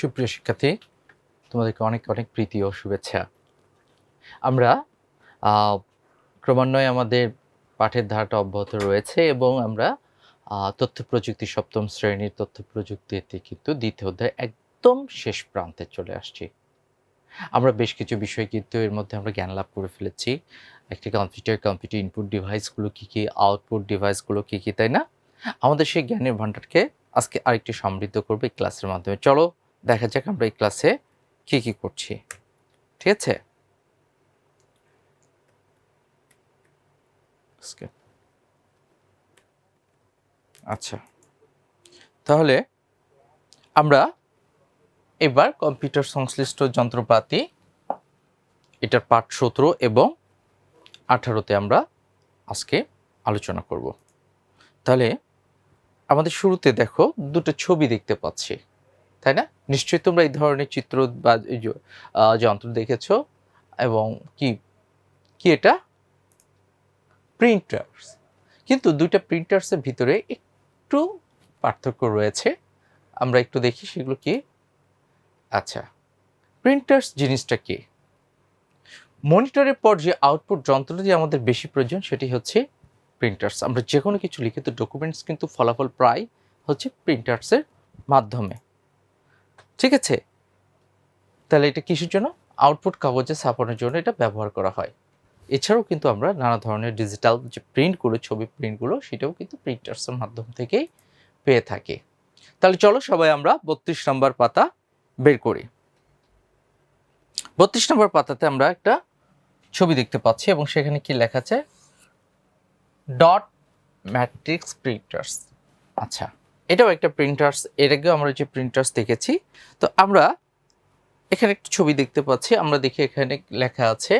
সুপ্রিয় শিক্ষার্থী, তোমাদেরকে অনেক অনেক প্রীতি ও শুভেচ্ছা। আমরা ক্রমান্বয়ে আমাদের পাঠের ধারাটা অব্যাহত রয়েছে এবং আমরা তথ্য প্রযুক্তি সপ্তম শ্রেণির তথ্য প্রযুক্তিতে কিন্তু দ্বিতীয় অধ্যায় একদম শেষ প্রান্তে চলে আসছি। আমরা বেশ কিছু বিষয় কিন্তু এর মধ্যে আমরা জ্ঞান লাভ করে ফেলেছি। একটি কম্পিউটার কম্পিউটার ইনপুট ডিভাইসগুলো কী কী আউটপুট ডিভাইসগুলো কী কী, তাই না? আমাদের সেই জ্ঞানের ভাণ্ডারকে আজকে আরেকটু সমৃদ্ধ করবে ক্লাসের মাধ্যমে। চলো দেখা যাক আমরা এই ক্লাসে কি কি করছি। ঠিক আছে? আচ্ছা। তাহলে আমরা এবার কম্পিউটার সংশ্লিষ্ট যন্ত্রপাতি, এটার পাঠ সতেরো এবং আঠারোতে আমরা আজকে আলোচনা করব। তাহলে আমাদের শুরুতে দেখো দুটো ছবি দেখতে পাচ্ছি। তাই না? নিশ্চয়ই তোমরা এই ধরনের চিত্র বা যন্ত্র দেখেছ এবং কি কি এটা? প্রিন্টার্স কিন্তু দুইটা প্রিন্টার্সের ভিতরে একটু পার্থক্য রয়েছে। আমরা একটু দেখি সেগুলো কি। আচ্ছা প্রিন্টার্স জিনিসটা কি? মনিটরের পর যে আউটপুট যন্ত্রটি আমাদের বেশি প্রয়োজন সেটি হচ্ছে প্রিন্টার্স আমরা যে কোনো কিছু লিখিত ডকুমেন্টস কিন্তু ফলাফল প্রায় হচ্ছে প্রিন্টার্সের মাধ্যমে। ঠিক আছে? তাহলে এটা কিসের জন্য? আউটপুট কাগজে ছাপানোর জন্য এটা ব্যবহার করা হয়। এছাড়াও কিন্তু আমরা নানা ধরনের ডিজিটাল যে প্রিন্টগুলো ছবি প্রিন্টগুলো সেটাও কিন্তু প্রিন্টার্সের মাধ্যম থেকেই পেয়ে থাকি। তাহলে চলো সবাই আমরা বত্রিশ নম্বর পাতা বের করি। বত্রিশ নম্বর পাতাতে আমরা একটা ছবি দেখতে পাচ্ছি এবং সেখানে কি লেখা আছে? ডট ম্যাট্রিক্স প্রিন্টার্স আচ্ছা। এটাও একটা প্রিন্টার্স এর আগেও আমরা যে প্রিন্টার্স দেখেছি, তো আমরা এখানে একটা ছবি দেখতে পাচ্ছি, আমরা দেখি এখানে লেখা আছে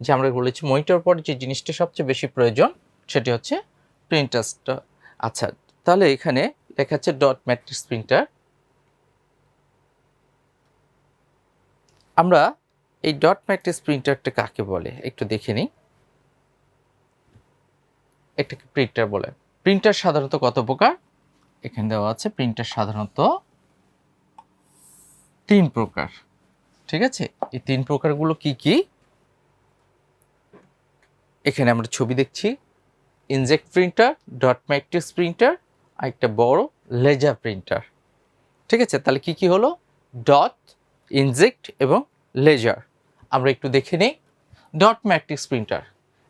যে আমরা বলেছি মনিটর পর যে জিনিসটা সবচেয়ে বেশি প্রয়োজন, সেটি হচ্ছে প্রিন্টার্সটা আচ্ছা তাহলে এখানে লেখা আছে ডট ম্যাট্রিক্স প্রিন্টার আমরা এই ডট ম্যাট্রিক্স প্রিন্টারটা কাকে বলে? একটু দেখে নিই। এটাকে প্রিন্টার বলে। প্রিন্টার সাধারণত কত প্রকার? এখানে দেওয়া আছে প্রিন্টার সাধারণত তিন প্রকার। ঠিক আছে? এই তিন প্রকারগুলো কি কি? এখানে আমরা ছবি দেখছি। Inject printer dot matrix printer আর একটা বড় লেজার প্রিন্টার ঠিক আছে? তাহলে কি কি হলো? ডট ইনজেক্ট এবং লেজার আমরা একটু দেখে নিই। ডট ম্যাট্রিক্স প্রিন্টার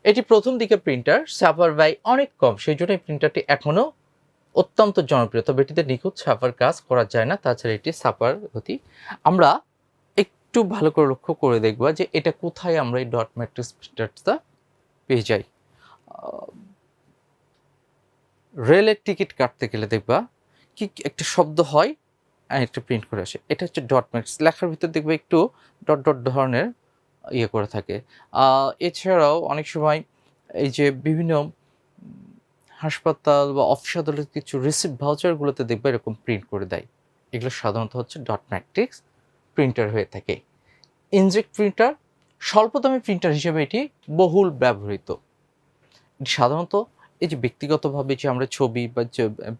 এটি প্রথম দিকে প্রিন্টার সাফার ব্যয় অনেক কম, সেই জন্য প্রিন্টারটি এখনও অত্যন্ত জনপ্রিয়। তবে এটিতে নিখুঁত ছাপার কাজ করা যায় না, তাছাড়া এটি ছাপার গতি। আমরা একটু ভালো করে লক্ষ্য করে দেখবা যে এটা কোথায় আমরা এই ডট ম্যাট্রিক্স প্রিন্টারটা পেয়ে যাই। রেলের টিকিট কাটতে গেলে দেখবা কি একটা শব্দ হয় একটা প্রিন্ট করে আসে। এটা হচ্ছে ডট ম্যাট্রিক্স লেখার ভিতর দেখবে একটু ডট ডট ধরনের ইয়ে করে থাকে। এছাড়াও অনেক সময় এই যে বিভিন্ন হাসপাতাল বা অফিস আদালত কিছু রিসিপ্ট ভাউচারগুলোতে দেখবে এরকম প্রিন্ট করে দেয়। এগুলো সাধারণত হচ্ছে ডট ম্যাট্রিক্স প্রিন্টার হয়ে থাকে। ইনজেক্ট প্রিন্টার স্বল্পদামী প্রিন্টার হিসেবে এটি বহুল ব্যবহৃত। সাধারণত এই যে ব্যক্তিগতভাবে যে আমরা ছবি বা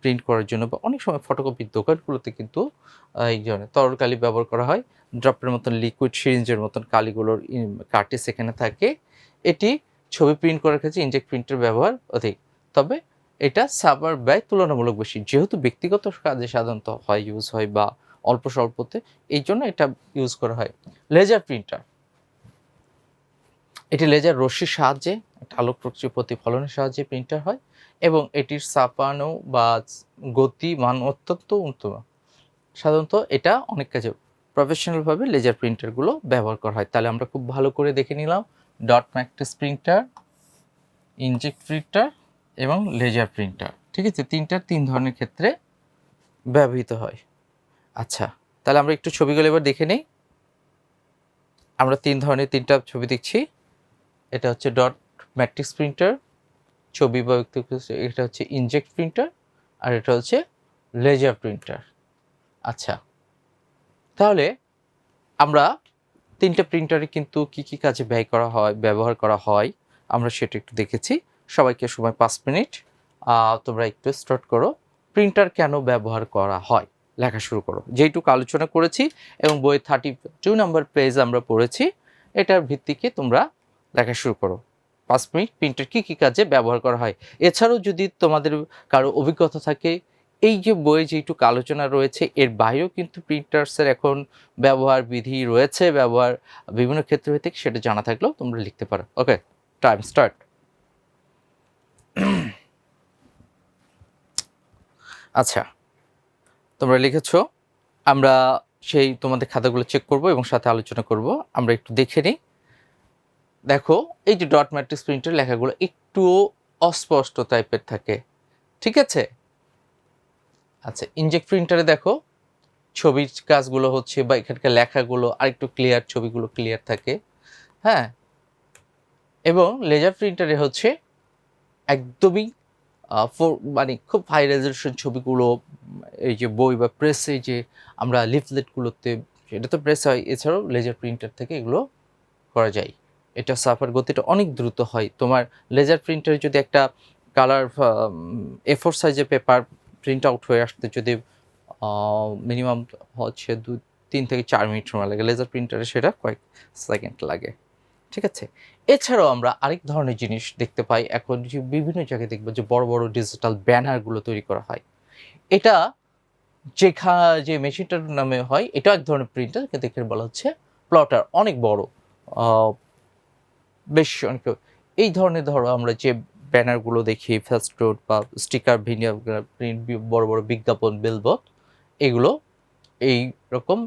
প্রিন্ট করার জন্য বা অনেক সময় ফটোকপির দোকানগুলোতে কিন্তু এই ধরনের তরল কালি ব্যবহার করা হয়। ড্রপের মতন লিকুইড সিরিঞ্জের মতন কালিগুলোর কার্টিস সেখানে থাকে। এটি ছবি প্রিন্ট করার ক্ষেত্রে ইনজেক্ট প্রিন্টার ব্যবহার অধিক। তবে এটা সাবার ব্যয় তুলনামূলক বেশি। যেহেতু ব্যক্তিগত কাজে সাধারণত হয় ইউজ হয় বা অল্প স্বল্পতে, এই জন্য এটা ইউজ করা হয়। লেজার প্রিন্টার এটি লেজার রশ্মির সাহায্যে, একটা আলোক প্রক্রিয়া প্রতিফলনের সাহায্যে প্রিন্টার হয় এবং এটির ছাপানো বা গতি মান অত্যন্ত উন্নত। সাধারণত এটা অনেক কাজে প্রফেশনালভাবে লেজার প্রিন্টারগুলো ব্যবহার করা হয়। তাহলে আমরা খুব ভালো করে দেখে নিলাম। Dot matrix printer inject printer এবং লেজার প্রিন্টার ঠিক আছে? তিনটার তিন ধরনের ক্ষেত্রে ব্যবহৃত হয়। আচ্ছা তাহলে আমরা একটু ছবিগুলো এবার দেখে নিই। আমরা তিন ধরনের তিনটা ছবি দেখছি। এটা হচ্ছে ডট ম্যাট্রিক্স প্রিন্টার ছবি বা এটা হচ্ছে ইনজেক্ট প্রিন্টার আর এটা হচ্ছে লেজার প্রিন্টার আচ্ছা তাহলে আমরা তিনটা প্রিন্টারে কিন্তু কি কি কাজে ব্যয় করা হয়, ব্যবহার করা হয়, আমরা সেটা একটু দেখেছি। সবাইকে সময় পাঁচ মিনিট। তোমরা একটু স্টার্ট করো। প্রিন্টার কেন ব্যবহার করা হয়? লেখা শুরু করো। যেইটুকু আলোচনা করেছি এবং বই থার্টি টু নাম্বার পেজ আমরা পড়েছি, এটার ভিত্তিকে তোমরা লেখা শুরু করো। পাঁচ মিনিট প্রিন্টার কী কী কাজে ব্যবহার করা হয়? এছাড়াও যদি তোমাদের কারও অভিজ্ঞতা থাকে, এই যে বইয়ে যেইটুকু আলোচনা রয়েছে, এর বাইরেও কিন্তু প্রিন্টার্সের এখন ব্যবহার বিধি রয়েছে, ব্যবহার বিভিন্ন ক্ষেত্রে থেকে সেটা জানা থাকলেও তোমরা লিখতে পারো। ওকে টাইম স্টার্ট আচ্ছা তোমরা লিখেছো, আমরা সেই তোমাদের খাতাগুলো চেক করব এবং সাথে আলোচনা করব। আমরা একটু দেখে নিই। দেখো, এই যে ডট ম্যাট্রিক্স প্রিন্টের লেখাগুলো একটু অস্পষ্ট টাইপের থাকে। ঠিক আছে? আচ্ছা ইনজেক্ট প্রিন্টারে দেখো, ছবির কাজগুলো হচ্ছে বা এখানকার লেখাগুলো আরেকটু ক্লিয়ার ছবিগুলো ক্লিয়ার থাকে। হ্যাঁ? এবং লেজার প্রিন্টারে হচ্ছে একদমই মানে খুব হাই রেজলিউশন ছবিগুলো, এই যে বই বা প্রেসে যে আমরা লিফলেটগুলোতে এটা তো প্রেস হয়, এছাড়াও লেজার প্রিন্টার থেকে এগুলো করা যায়। এটা সাফার গতিটা অনেক দ্রুত হয়। তোমার লেজার প্রিন্টারে যদি একটা কালার এ ফোর সাইজের পেপার প্রিন্ট আউট হয়ে আসতে যদি মিনিমাম হচ্ছে দু, তিন থেকে চার মিনিট সময় লাগে। লেজার প্রিন্টারে সেটা কয়েক সেকেন্ড লাগে। ঠিক আছে? এছাড়াও আমরা আরেক ধরনের জিনিস দেখতে পাই, এখন বিভিন্ন জায়গায় দেখব যে বড় বড় ডিজিটাল ব্যানারগুলো তৈরি করা হয়। এটা যেখা, যে মেশিনটার নামে হয় এটা এক ধরনের প্রিন্টার এখানে বলা হচ্ছে প্লটার অনেক বড়। বেশ অনেক, এই ধরনের ধরো আমরা যে ব্যানারগুলো দেখি ফাস্ট রোড বা স্টিকার ভিনিয়ার প্রিন্ট বড় বড় বিজ্ঞাপন বিলবোর্ড এগুলো এই রকম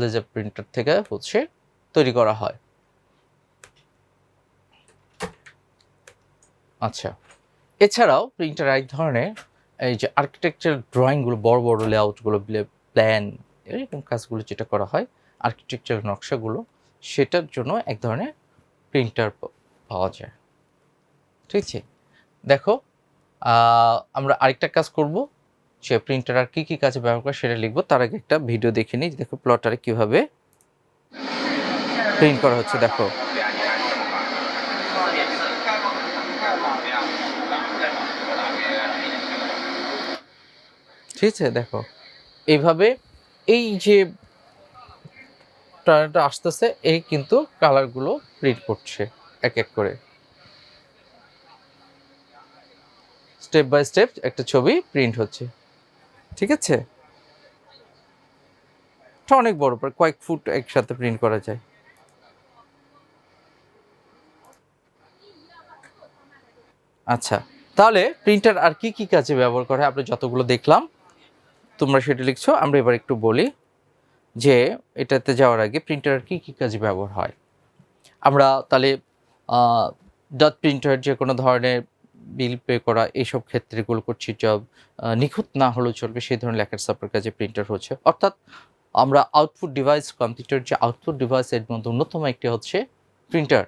লেজার প্রিন্টার থেকে হচ্ছে তৈরি করা হয়। আচ্ছা। এছাড়াও প্রিন্টার এক ধরনের, এই যে আর্কিটেকচার ড্রয়িংগুলো বড় বড় লেআউটগুলো প্ল্যান এরকম কাজগুলো যেটা করা হয় আর্কিটেকচার নকশাগুলো, সেটার জন্য এক ধরনের প্রিন্টার পাওয়া যায়। ঠিক আছে? দেখো আমরা আরেকটা কাজ করব সে প্রিন্টার আর কী কী কাজে ব্যবহার করে সেটা লিখব। তার আগে একটা ভিডিও দেখে নিই দেখো প্লটারে কীভাবে প্রিন্ট করা হচ্ছে, দেখো। ঠিক আছে দেখো, এইভাবে এই যে টয়লেটটা আসতেছে, এই কিন্তু কালারগুলো প্রিন্ট করছে এক এক করে। স্টেপ বাই স্টেপ একটা ছবি প্রিন্ট হচ্ছে, ঠিক আছে? অনেক বড় কয়েক ফুট একসাথে প্রিন্ট করা যায়। আচ্ছা তাহলে প্রিন্টার আর কি কি কাজে ব্যবহার করে? আমরা যতগুলো দেখলাম তোমরা সেটা লিখছো আমরা এবার একটু বলি যে এটাতে যাওয়ার আগে প্রিন্টার কি কি কাজে ব্যবহার হয়। আমরা তাহলে ডট প্রিন্টার যে কোনো ধরনের বিল পে করা এইসব ক্ষেত্রেগুলো করছি যা আহ, নিখুঁত না হলেও চলবে সেই ধরনের লেখার সাপের কাজে প্রিন্টার হচ্ছে। অর্থাৎ আমরা আউটপুট ডিভাইস কম্পিউটার যে আউটপুট ডিভাইস এর মধ্যে অন্যতম একটি হচ্ছে প্রিন্টার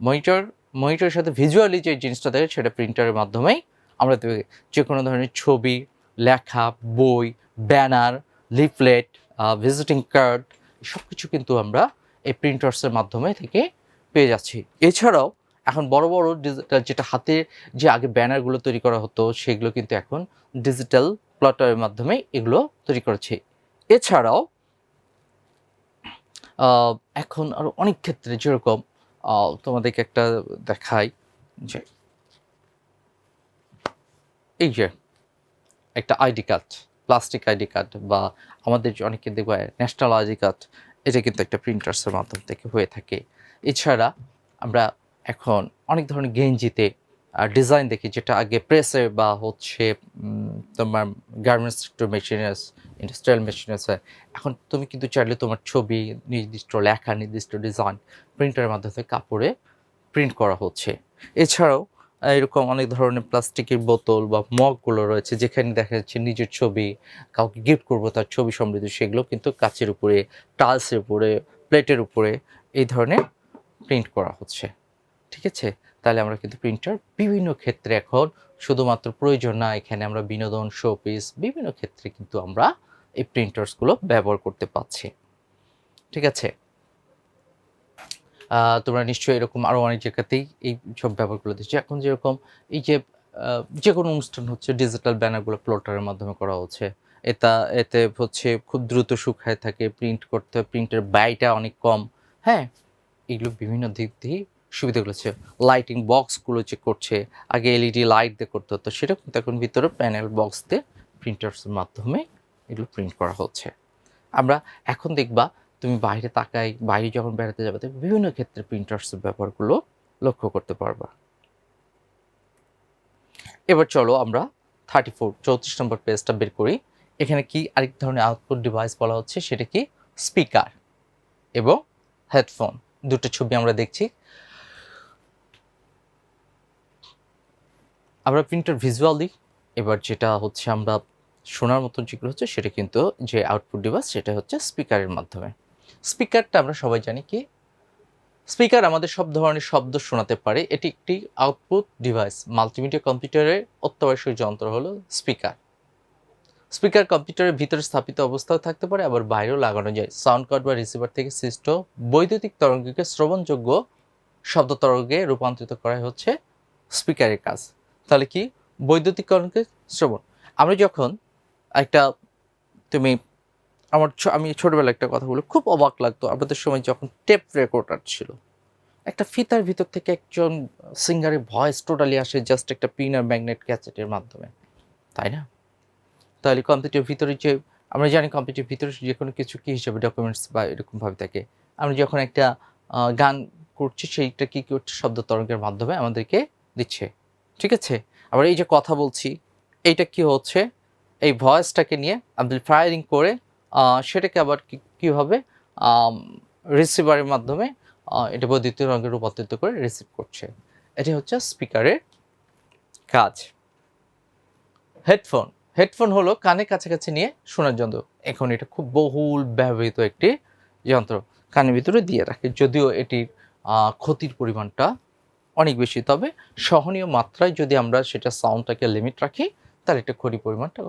মনিটর মনিটরের সাথে ভিজুয়ালি যে জিনিসটা দেখে সেটা প্রিন্টারের মাধ্যমেই আমরা যে কোনো ধরনের ছবি লেখা বই ব্যানার, লিফলেট ভিজিটিং কার্ড সব কিছু কিন্তু আমরা এই প্রিন্টার্সের মাধ্যমে থেকে পেয়ে যাচ্ছি। এছাড়াও এখন বড় বড় ডিজিটাল যেটা হাতে যে আগে ব্যানারগুলো তৈরি করা হতো, সেগুলো কিন্তু এখন ডিজিটাল প্লটারের মাধ্যমে এগুলো তৈরি করেছে। এছাড়াও এখন আরও অনেক ক্ষেত্রে যেরকম তোমাদেরকে একটা দেখাই যে এই যে, একটা ID card. Plastic ID card বা আমাদের অনেকে দেখব ন্যাশনাল আইডি কার্ড এটা কিন্তু একটা প্রিন্টার্সের মাধ্যম থেকে হয়ে থাকে। এছাড়া আমরা এখন অনেক ধরনের গেঞ্জিতে ডিজাইন দেখি যেটা আগে প্রেসে বা হচ্ছে তোমার গার্মেন্টস মেশিনার্স ইন্ডাস্ট্রিয়াল মেশিনাস এখন তুমি কিন্তু চাইলে তোমার ছবি, নির্দিষ্ট লেখা, নির্দিষ্ট ডিজাইন প্রিন্টারের মাধ্যমে কাপড়ে প্রিন্ট করা হচ্ছে। এছাড়াও এরকম অনেক ধরনের প্লাস্টিকের বোতল বা মগগুলো রয়েছে, যেখানে দেখা যাচ্ছে নিজের ছবি, কাউকে গিফট করব তার ছবি সমৃদ্ধ, সেগুলো কিন্তু কাচের উপরে টাইলসের উপরে প্লেটের উপরে এই ধরনের প্রিন্ট করা হচ্ছে। ঠিক আছে? তাহলে আমরা কিন্তু প্রিন্টার বিভিন্ন ক্ষেত্রে এখন শুধুমাত্র প্রয়োজন না, এখানে আমরা বিনোদন শোপিস বিভিন্ন ক্ষেত্রে কিন্তু আমরা এই প্রিন্টার্সগুলো ব্যবহার করতে পারছি। ঠিক আছে? তোমরা নিশ্চয়ই এরকম আরও অনেক জায়গাতেই এই সব ব্যবহারগুলো দিচ্ছি এখন যেরকম এই যে যে কোনো অনুষ্ঠান হচ্ছে ডিজিটাল ব্যানারগুলো প্লটারের মাধ্যমে করা হচ্ছে। এটা, এতে হচ্ছে খুব দ্রুত শুকায় থাকে প্রিন্ট করতে প্রিন্টের ব্যয়টা অনেক কম। হ্যাঁ এগুলো বিভিন্ন দিক দিয়ে সুবিধাগুলো আছে লাইটিং বক্সগুলো যে করছে, আগে এলইডি লাইট দিয়ে করতে হতো, সেটা কিন্তু এখন ভিতরে প্যানেল বক্স দিয়ে প্রিন্টার্সের মাধ্যমে এগুলো প্রিন্ট করা হচ্ছে। আমরা এখন দেখবা তুমি বাইরে তাকাই বাইরে যখন বেড়াতে যাবে তখন বিভিন্ন ক্ষেত্রে প্রিন্টার্সের ব্যাপারগুলো লক্ষ্য করতে পারবা। এবার চলো আমরা থার্টি ফোর চৌত্রিশ নম্বর পেজটা বের করি। এখানে কি আরেক ধরনের আউটপুট ডিভাইস বলা হচ্ছে? সেটা কি? স্পিকার এবং হেডফোন দুটো ছবি আমরা দেখছি। আমরা প্রিন্টার ভিজুয়ালি এবার যেটা হচ্ছে আমরা শোনার মতন যেগুলো হচ্ছে, সেটা কিন্তু যে আউটপুট ডিভাইস সেটা হচ্ছে স্পিকারের মাধ্যমে। স্পিকারটা আমরা সবাই জানি কি? স্পিকার আমাদের সব ধরনের শব্দ শোনাতে পারে। এটি একটি আউটপুট ডিভাইস মাল্টিমিডিয়া কম্পিউটারের অত্যাবশ্যক যন্ত্র হলো স্পিকার। স্পিকার কম্পিউটারের ভিতরে স্থাপিত অবস্থাও থাকতে পারে, আবার বাইরেও লাগানো যায়। সাউন্ড কার্ড বা রিসিভার থেকে সৃষ্ট বৈদ্যুতিক তরঙ্গকে শ্রবণযোগ্য শব্দ তরঙ্গে রূপান্তরিত করা হচ্ছে স্পিকারের কাজ। তাহলে কি? বৈদ্যুতিক তরঙ্গকে শ্রবণ। আমরা যখন একটা, তুমি আমার আমি ছোটবেলায় একটা কথা বলি, খুব অবাক লাগতো আমাদের সময় যখন টেপ রেকর্ডার ছিল। একটা ফিতার ভিতর থেকে একজন সিঙ্গারের ভয়েস টোটালি আসে জাস্ট একটা পিন আর ম্যাগনেট ক্যাসেটের মাধ্যমে, তাই না? তাহলে কম্পিউটার ভিতরে যে, আমরা জানি কম্পিউটার ভিতরে যে কোনো কিছু কী হিসাবে ডকুমেন্টস বা এরকমভাবে থাকে। আমরা যখন একটা গান করছি সেইটা কী কী করছে শব্দ তরঙ্গের মাধ্যমে আমাদেরকে দিচ্ছে, ঠিক আছে? আবার এই যে কথা বলছি, এইটা কি হচ্ছে? এই ভয়েসটাকে নিয়ে আমাদের ফায়ারিং করে সেটাকে আবার কীভাবে রিসিভারের মাধ্যমে এটা বৈদ্যুতিক রঙে রূপান্তরিত করে রিসিভ করছে। এটি হচ্ছে স্পিকারের কাজ। হেডফোন হেডফোন হলো কানে কাছাকাছি নিয়ে শোনার যন্ত্র। এখন এটা খুব বহুল ব্যবহৃত একটি যন্ত্র। কানের ভিতরে দিয়ে রাখে। যদিও এটির ক্ষতির পরিমাণটা অনেক বেশি। তবে সহনীয় মাত্রায় যদি আমরা সেটা সাউন্ডটাকে লিমিট রাখি, তাহলে এটা ক্ষতির পরিমাণটা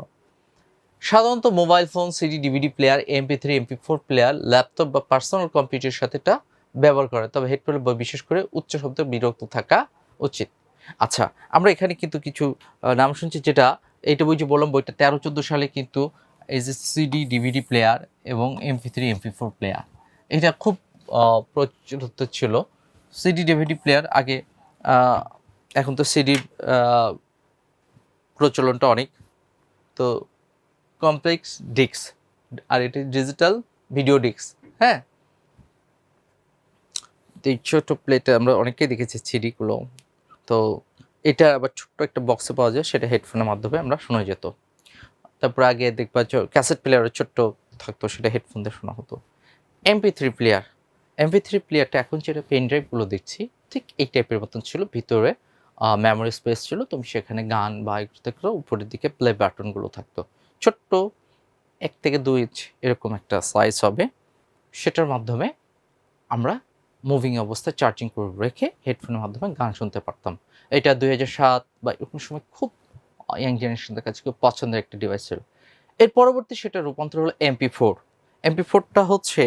সাধারণত mobile phone, CD, DVD player, MP three, MP four player, laptop বা পার্সোনাল কম্পিউটারের সাথে এটা ব্যবহার করে। তবে হেডফোন বিশেষ করে উচ্চ শব্দে বিরক্ত থাকা উচিত। আচ্ছা আমরা এখানে কিন্তু কিছু নাম শুনছি যেটা, এইটা বই যে বললাম বইটা তেরো চোদ্দ সালে কিন্তু এই যে সিডি, ডিভিডি প্লেয়ার এবং MP three, MP four player, এটা খুব প্রচলিত ছিল। সিডি, ডিভিডি প্লেয়ার আগে এখন তো সিডির প্রচলনটা অনেক। তো কমপ্লেক্স ডিস্ক, আর এটি ডিজিটাল ভিডিও ডিস্ক হ্যাঁ? এই ছোট প্লেটে আমরা অনেকেই দেখেছি সিডিগুলো। তো এটা আবার ছোট্ট একটা বক্সে পাওয়া যায়, সেটা হেডফোনের মাধ্যমে আমরা শোনা যেত। তারপর আগে দেখবা ক্যাসেট প্লেয়ারের ছোট্ট থাকতো, সেটা হেডফোন দিয়ে শোনা হতো। MP three player MP three প্লেয়ারটা এখন যেটা পেন ড্রাইভগুলো দেখছি, ঠিক এই টাইপের মতন ছিল। ভিতরে মেমোরি স্পেস ছিল তুমি সেখানে গান বা একটু থাকলে উপরের দিকে প্লে বাটনগুলো থাকতো। ছোট্ট এক থেকে দুই ইঞ্চ এরকম একটা সাইজ হবে। সেটার মাধ্যমে আমরা মুভিং অবস্থায় চার্জিং করে রেখে হেডফোনের মাধ্যমে গান শুনতে পারতাম। এটা দুই হাজার সাত বা এরকম সময় খুব ইয়াং জেনারেশনদের কাছে খুব পছন্দের একটা ডিভাইস ছিল। এর পরবর্তী সেটা রূপান্তর হলো এমপি ফোর এমপি ফোরটা হচ্ছে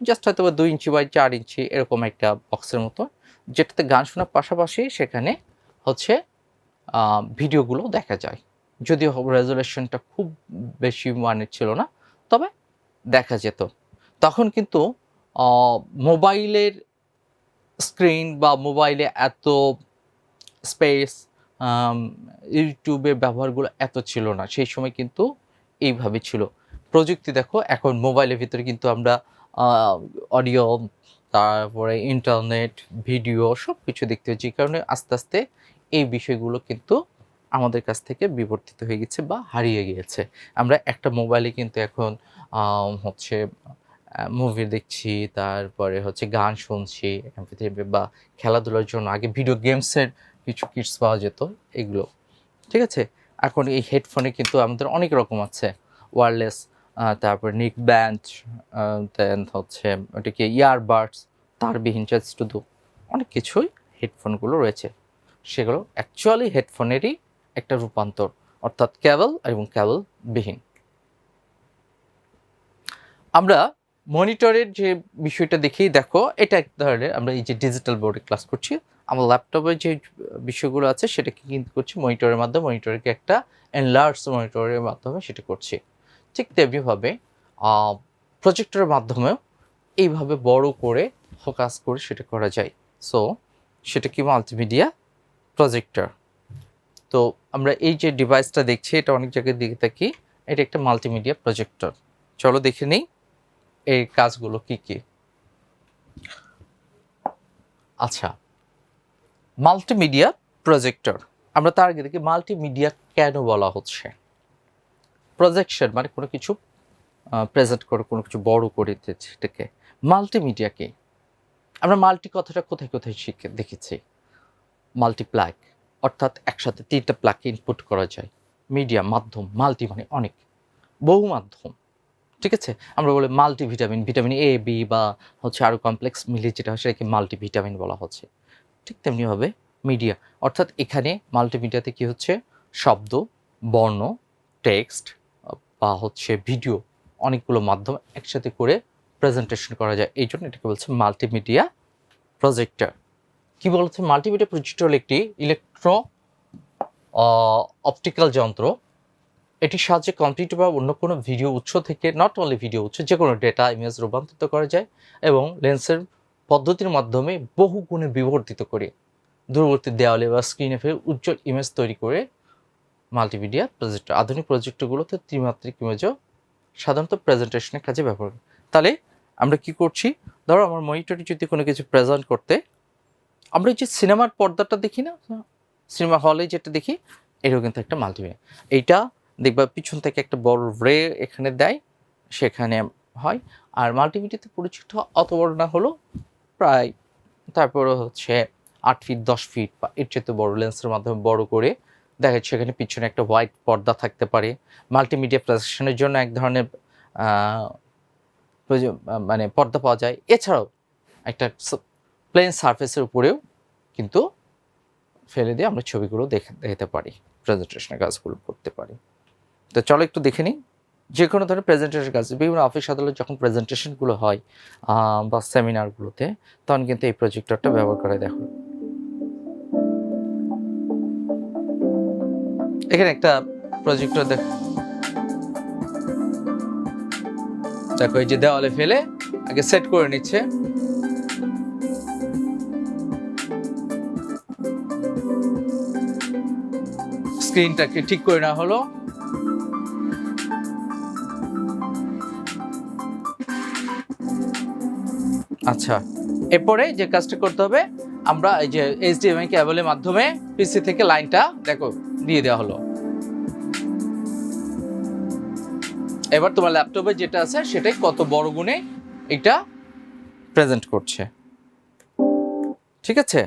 জাস্ট হয়তো দুই ইঞ্চি বাই চার ইঞ্চি এরকম একটা বক্সের মতো, যেটাতে গান শোনার পাশাপাশি সেখানে হচ্ছে ভিডিওগুলো দেখা যায়। যদিও রেজুলেশনটা খুব বেশি মানের ছিল না, তবে দেখা যেত। তখন কিন্তু মোবাইলের স্ক্রিন বা মোবাইলে এত স্পেস ইউটিউবের ব্যবহারগুলো এত ছিল না। সেই সময় কিন্তু এইভাবে ছিল। প্রযুক্তি দেখো, এখন মোবাইলের ভিতরে কিন্তু আমরা অডিও তারপরে ইন্টারনেট ভিডিও সব কিছু দেখতে হচ্ছে কারণে আস্তে আস্তে এই বিষয়গুলো কিন্তু আমাদের কাছ থেকে বিবর্তিত হয়ে গেছে বা হারিয়ে গিয়েছে। আমরা একটা মোবাইলে কিন্তু এখন হচ্ছে মুভি দেখছি, তারপরে হচ্ছে গান শুনছি বা খেলাধুলার জন্য আগে ভিডিও গেমসের কিছু কিটস পাওয়া যেত, এগুলো। ঠিক আছে? এখন এই হেডফোনে কিন্তু আমাদের অনেক রকম আছে। ওয়ারলেস তারপর নিক ব্যান্ড দেন হচ্ছে ওটাকে ইয়ারবাডস তারবিহীন চার্জ শুধু অনেক কিছুই হেডফোনগুলো রয়েছে। সেগুলো অ্যাকচুয়ালি হেডফোনেরই একটা রূপান্তর, অর্থাৎ ক্যাবল এবং ক্যাবল বিহীন আমরা মনিটরের যে বিষয়টা দেখেই দেখো, এটা এক ধরনের, আমরা এই যে ডিজিটাল বোর্ডে ক্লাস করছি, আমার ল্যাপটপে যে বিষয়গুলো আছে, সেটাকে কিন্তু করছি মনিটরের মাধ্যমে, মনিটরকে একটা এনলার্জ মনিটরের মাধ্যমে সেটা করছি। ঠিক তেমনিভাবে প্রজেক্টরের মাধ্যমেও এইভাবে বড় করে ফোকাস করে সেটা করা যায়। সো সেটা কি মাল্টিমিডিয়া প্রজেক্টর তো আমরা এই যে ডিভাইসটা দেখছি, এটা অনেক জায়গায় দিকে থাকি, এটা একটা মাল্টিমিডিয়া প্রজেক্টর চলো দেখে নিই এই কাজগুলো কি কি? আচ্ছা মাল্টিমিডিয়া প্রজেক্টর আমরা তার আগে দেখি মাল্টিমিডিয়া কেন বলা হচ্ছে? প্রজেকশন মানে কোনো কিছু প্রেজেন্ট করে, কোনো কিছু বড় করে দিচ্ছে এটাকে। মাল্টিমিডিয়া কি? আমরা মাল্টি কথাটা কোথায় কোথায় শিখে, দেখেছি? মাল্টিপ্লাক অর্থাৎ একসাথে তিনটা প্লাকে ইনপুট করা যায়। মিডিয়া মাধ্যম মাল্টি মানে অনেক। বহু মাধ্যম ঠিক আছে? আমরা বলি multi vitamin vitamin A B বা হচ্ছে আরও কমপ্লেক্স মিলিয়ে যেটা হয় সেটাকে মাল্টি ভিটামিন বলা হচ্ছে। ঠিক তেমনিভাবে মিডিয়া অর্থাৎ এখানে মাল্টিমিডিয়াতে কি হচ্ছে? শব্দ, বর্ণ টেক্সট বা হচ্ছে ভিডিও অনেকগুলো মাধ্যম একসাথে করে প্রেজেন্টেশন করা যায়। এই জন্য এটাকে বলছে মাল্টিমিডিয়া প্রজেক্টর কি বলছে? মাল্টিমিডিয়া প্রজেক্টর একটি ইলেকট্রো অপটিক্যাল যন্ত্র। এটির সাহায্যে কম্পিউটার বা অন্য কোনো ভিডিও উৎস থেকে নট অনলি ভিডিও উৎস, যে কোনো ডেটা ইমেজ রূপান্তরিত করা যায় এবং লেন্সের পদ্ধতির মাধ্যমে বহু গুণে বিবর্তিত করে। দূরবর্তী দেওয়ালে বা স্ক্রিনে ফেলে উজ্জ্বল ইমেজ তৈরি করে মাল্টিমিডিয়া প্রজেক্টর আধুনিক প্রজেক্টরগুলোতে ত্রিমাত্রিক ইমেজও সাধারণত প্রেজেন্টেশনের কাজে ব্যবহার করে। তাহলে আমরা কি করছি? ধরো আমার মনিটরে যদি কোনো কিছু প্রেজেন্ট করতে আমরা যে সিনেমার পর্দাটা দেখি না, সিনেমা হলে যেটা দেখি, এটাও কিন্তু একটা মাল্টিমিডিয়া। এইটা দেখবা পিছন থেকে একটা বড় রে এখানে দেয়, সেখানে হয়। আর মাল্টিমিডিয়াতে পরিচিত অত বড় না হলো, প্রায় তারপরে হচ্ছে আট ফিট দশ ফিট বা এর চেয়ে বড় লেন্সের মাধ্যমে বড় করে দেখা যাচ্ছে সেখানে পিছনে একটা হোয়াইট পর্দা থাকতে পারে। মাল্টিমিডিয়া প্রেজেন্টেশনের জন্য এক ধরনের মানে পর্দা পাওয়া যায়। এছাড়াও একটা প্লেন সারফেসের উপরেও কিন্তু ফেলে দিয়ে আমরা ছবিগুলো দেখে, দেখতে পারি প্রেজেন্টেশনের কাজগুলো করতে পারি। তো চলো একটু দেখে নিই। যে কোনো ধরনের প্রেজেন্টেশন কাজ, বিভিন্ন অফিস আদালত যখন প্রেজেন্টেশনগুলো হয় বা সেমিনারগুলোতে তখন কিন্তু এই প্রজেক্টরটা ব্যবহার করে দেখো। এখানে একটা প্রজেক্টর দেখ দেখো, এই যে দেওয়ালে ফেলে, আগে সেট করে নিচ্ছে। স্ক্রিনটাকে ঠিক করে না হলো। আচ্ছা এরপরে যে কাজটা করতে হবে, আমরা এই যে এইচডিএমআই কেবলের মাধ্যমে পিসি থেকে লাইনটা দেখো, দিয়ে দেওয়া হলো। এবার তোমার ল্যাপটপে যেটা আছে, সেটাই কত বড় গুণে এটা প্রেজেন্ট করছে। ঠিক আছে?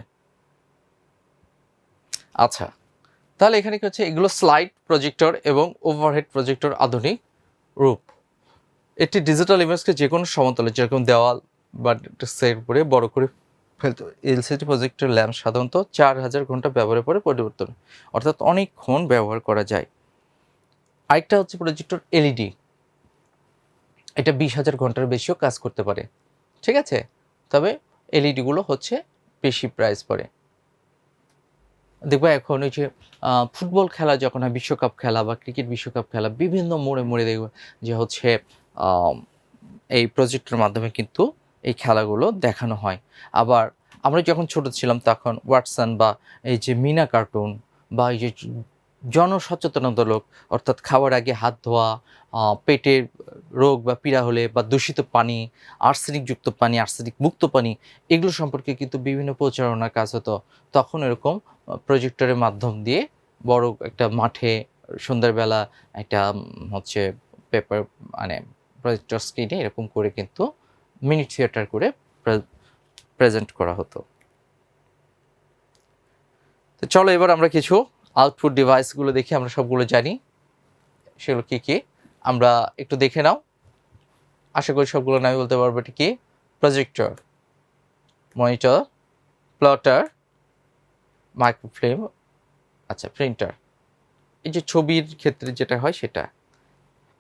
আচ্ছা তাহলে এখানে কি হচ্ছে? এগুলো স্লাইড প্রজেক্টর এবং ওভারহেড প্রজেক্টর আধুনিক রূপ। একটি ডিজিটাল ইমেজকে যে কোনো সমতলে, যেরকম দেওয়াল বা সেট করে বড় করে ফেলতে এলসিডি প্রজেক্টর ল্যাম্প সাধারণত চার হাজার ঘণ্টা ব্যবহারের পরে পরিবর্তন অর্থাৎ অনেকক্ষণ ব্যবহার করা যায়। আরেকটা হচ্ছে প্রজেক্টর এলইডি এটা বিশ হাজার ঘণ্টার বেশিও কাজ করতে পারে। ঠিক আছে? তবে এলইডিগুলো হচ্ছে বেশি প্রাইস পড়ে। দেখবে এখন ওই যে ফুটবল খেলা যখন হয়, বিশ্বকাপ খেলা বা ক্রিকেট বিশ্বকাপ খেলা, বিভিন্ন মোড়ে মোড়ে দেখবে যে হচ্ছে এই প্রজেক্টের মাধ্যমে কিন্তু এই খেলাগুলো দেখানো হয়। আবার আমরা যখন ছোট ছিলাম তখন ওয়াটসন বা এই যে মিনা কার্টুন বা এই যে জনসচেতনতামূলক অর্থাৎ খাওয়ার আগে হাত ধোয়া পেটের রোগ বা পীড়া হলে বা দূষিত পানি আর্সেনিকযুক্ত পানি আর্সেনিক মুক্ত পানি, এগুলো সম্পর্কে কিন্তু বিভিন্ন প্রচারণার কাজ হতো। তখন এরকম প্রজেক্টরের মাধ্যম দিয়ে বড় একটা মাঠে সন্ধ্যাবেলা একটা হচ্ছে পেপার মানে প্রজেক্টর স্ক্রিনে এরকম করে কিন্তু মিনি থিয়েটার করে প্রেজেন্ট করা হতো। তো চলো এবার আমরা কিছু আউটপুট ডিভাইসগুলো দেখি আমরা সবগুলো জানি। সেগুলো কী কী? আমরা একটু দেখে নাও। আশা করি সবগুলো নামই বলতে পারব, এটা কি? প্রজেক্টর মনিটর প্লটার মাইক্রোফিল্ম আচ্ছা প্রিন্টার এই যে ছবির ক্ষেত্রে যেটা হয় সেটা।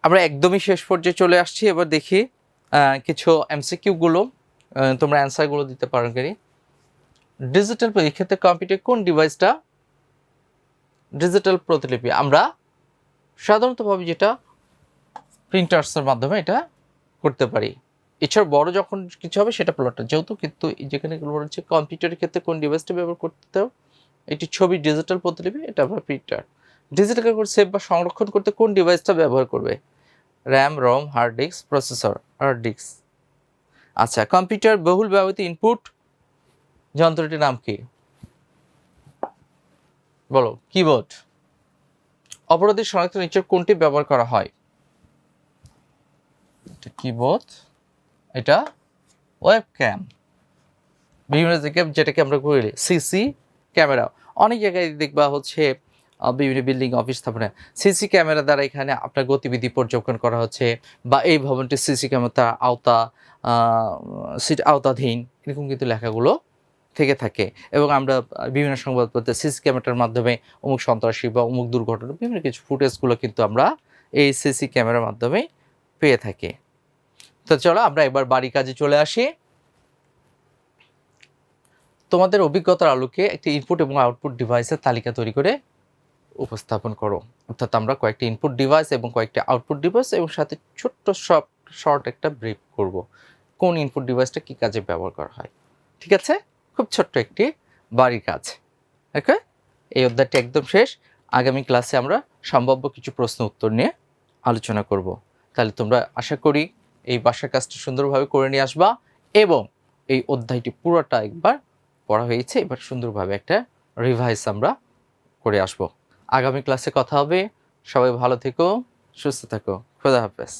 আমরা একদমই শেষ পর্যায়ে চলে আসছি, এবার দেখি কিছু এমসিকিউগুলো তোমরা অ্যান্সারগুলো দিতে পারো কি ডিজিটাল এই ক্ষেত্রে কম্পিউটার কোন ডিভাইসটা ডিজিটাল প্রতিলিপি। আমরা সাধারণত ভাবি যেটা প্রিন্টার্সের মাধ্যমে এটা করতে পারি। এছাড়া বড় যখন কিছু হবে সেটা প্লটটা যেহেতু কিন্তু যেখানে বলা হচ্ছে কম্পিউটারের ক্ষেত্রে কোন ডিভাইসটা ব্যবহার করতে এটি ছবি ডিজিটাল প্রতিলিপি, এটা আমরা প্রিন্টার ডিজিটাল করে সেভ বা সংরক্ষণ করতে কোন ডিভাইসটা ব্যবহার করবে? RAM ROM hard disk processor hard disk আচ্ছা কম্পিউটার বহুল ব্যবহৃত ইনপুট যন্ত্রটির নাম কি? বলো কিবোর্ড অপরাধী শনাক্ত নিচের কোনটি ব্যবহার করা হয়? কিবোর্ড এটা ওয়েব ক্যাম বিভিন্ন জায়গায় যেটাকে আমরা বলি সিসি ক্যামেরা। অনেক জায়গায় দেখবা হচ্ছে বিভিন্ন বিল্ডিং অফিস স্থাপনে সিসি ক্যামেরা দ্বারা এখানে আপনার গতিবিধি পর্যবেক্ষণ করা হচ্ছে বা এই ভবনটি সিসি ক্যামেরা আওতা সিট আওতাধীন এরকম কিন্তু লেখাগুলো থেকে থাকে এবং আমরা বিভিন্ন সংবাদপত্রে সিসি ক্যামেরার মাধ্যমে অমুক সন্ত্রাসী বা অমুক দুর্ঘটনা বিভিন্ন কিছু ফুটেজগুলো কিন্তু আমরা এই সিসি ক্যামেরার মাধ্যমে পেয়ে থাকি। তো চলো আমরা একবার বাড়ি কাজে চলে আসি। তোমাদের অভিজ্ঞতার আলোকে একটি ইনপুট এবং আউটপুট ডিভাইসের তালিকা তৈরি করে উপস্থাপন করো। অর্থাৎ আমরা কয়েকটি ইনপুট ডিভাইস এবং কয়েকটি আউটপুট ডিভাইস এবং সাথে ছোট্ট সব শর্ট একটা ব্রিফ করব। কোন ইনপুট ডিভাইসটা কী কাজে ব্যবহার করা হয়? ঠিক আছে? খুব ছোট্ট একটি বাড়ির কাজ। ওকে? এই অধ্যায়টি একদম শেষ। আগামী ক্লাসে আমরা সম্ভাব্য কিছু প্রশ্ন উত্তর নিয়ে আলোচনা করব। তাহলে তোমরা আশা করি এই বাসার কাজটি সুন্দরভাবে করে নিয়ে আসবা এবং এই অধ্যায়টি পুরোটা একবার পড়া হয়েছে, এবার সুন্দরভাবে একটা রিভাইস আমরা করে আসব। আগামী ক্লাসে কথা হবে। সবাই ভালো থেকো, সুস্থ থাকো। খোদা হাফেজ।